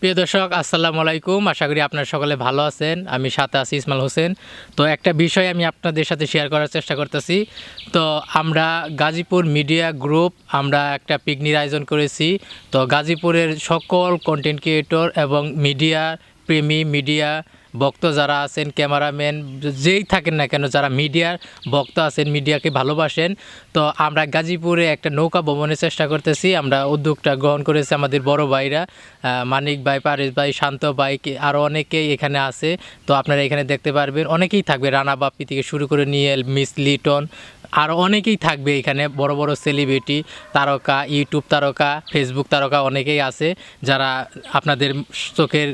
প্রিয় দর্শক, আসসালামু আলাইকুম। আশা করি আপনারা সকলে ভালো আছেন। আমি সাথে আছি ইসমাল হোসেন। তো একটা বিষয় আমি আপনাদের সাথে শেয়ার করার চেষ্টা করতেছি। তো আমরা গাজীপুর মিডিয়া গ্রুপ আমরা একটা পিকনিক আয়োজন করেছি। তো গাজীপুরের সকল কন্টেন্ট ক্রিয়েটর এবং মিডিয়া প্রেমী মিডিয়া ভক্ত যারা আছেন, ক্যামেরাম্যান, যেই থাকেন না কেন, যারা মিডিয়ার ভক্ত আছেন, মিডিয়াকে ভালোবাসেন, তো আমরা গাজীপুরে একটা নৌকা ভ্রমণের চেষ্টা করতেছি। আমরা উদ্যোগটা গ্রহণ করেছি আমাদের বড় ভাইরা মানিক ভাই, পারেশ ভাই, শান্ত ভাই আরও অনেকেই এখানে আছে। তো আপনারা এখানে দেখতে পারবেন, অনেকেই থাকবে, রানা বাপ্পি থেকে শুরু করে নিয়ে মিস লিটন আরও অনেকেই থাকবে এখানে, বড় বড় সেলিব্রিটি, তারকা, ইউটিউব তারকা, ফেসবুক তারকা অনেকেই আছে, যারা আপনাদের চোখের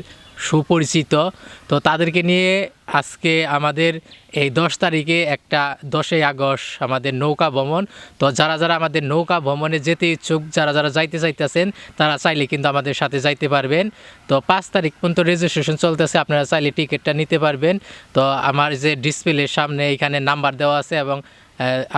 সুপরিচিত। তো তাদেরকে নিয়ে আজকে আমাদের এই দশ তারিখে একটা দশই আগস্ট আমাদের নৌকা ভ্রমণ। তো যারা যারা আমাদের নৌকা ভ্রমণে যেতে ইচ্ছুক, যারা যারা যাইতে চাইতেছেন, তারা চাইলে কিন্তু আমাদের সাথে যাইতে পারবেন। তো পাঁচ তারিখ পর্যন্ত রেজিস্ট্রেশন চলতেছে, আপনারা চাইলে টিকিটটা নিতে পারবেন। তো আমার যে ডিসপ্লের সামনে এখানে নাম্বার দেওয়া আছে এবং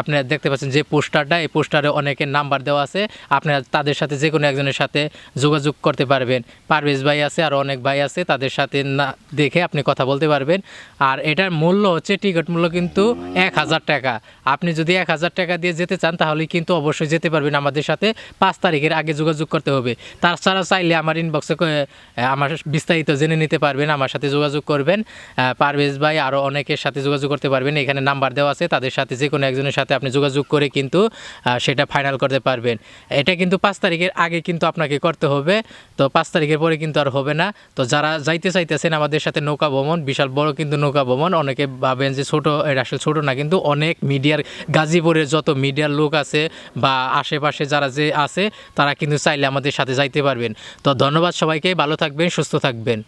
আপনারা দেখতে পাচ্ছেন যে পোস্টারটা, এই পোস্টারে অনেকের নাম্বার দেওয়া আছে। আপনারা তাদের সাথে যে কোনো একজনের সাথে যোগাযোগ করতে পারবেন। পারভেজ ভাই আছে, আর অনেক ভাই আছে, তাদের সাথে না দেখে আপনি কথা বলতে পারবেন। আর এটার মূল্য হচ্ছে, টিকিট মূল্য কিন্তু এক হাজার টাকা। আপনি যদি এক হাজার টাকা দিয়ে যেতে চান, তাহলে কিন্তু অবশ্যই যেতে পারবেন আমাদের সাথে। পাঁচ তারিখের আগে যোগাযোগ করতে হবে। তাছাড়া চাইলে আমার ইনবক্সে আমার বিস্তারিত জেনে নিতে পারবেন, আমার সাথে যোগাযোগ করবেন। পারভেজ ভাই আরও অনেকের সাথে যোগাযোগ করতে পারবেন। এখানে নাম্বার দেওয়া আছে, তাদের সাথে যে কোনো একজনের সাথে আপনি যোগাযোগ করে কিন্তু সেটা ফাইনাল করতে পারবেন। এটা কিন্তু পাঁচ তারিখের আগে কিন্তু আপনাকে করতে হবে। তো পাঁচ তারিখের পরে কিন্তু আর হবে না। তো যারা যাইতে চাইতেছেন আমাদের সাথে নৌকা ভ্রমণ, বিশাল বড় কিন্তু নৌকা ভ্রমণ, অনেকে ভাবেন যে ছোটো, এটা আসলে ছোটো না, কিন্তু অনেক মিডিয়ার, গাজীপুরের যত মিডিয়ার লোক আছে বা আশেপাশে যারা যে আছে, তারা কিন্তু চাইলে আমাদের সাথে যাইতে পারবেন। তো ধন্যবাদ সবাইকে, ভালো থাকবেন, সুস্থ থাকবেন।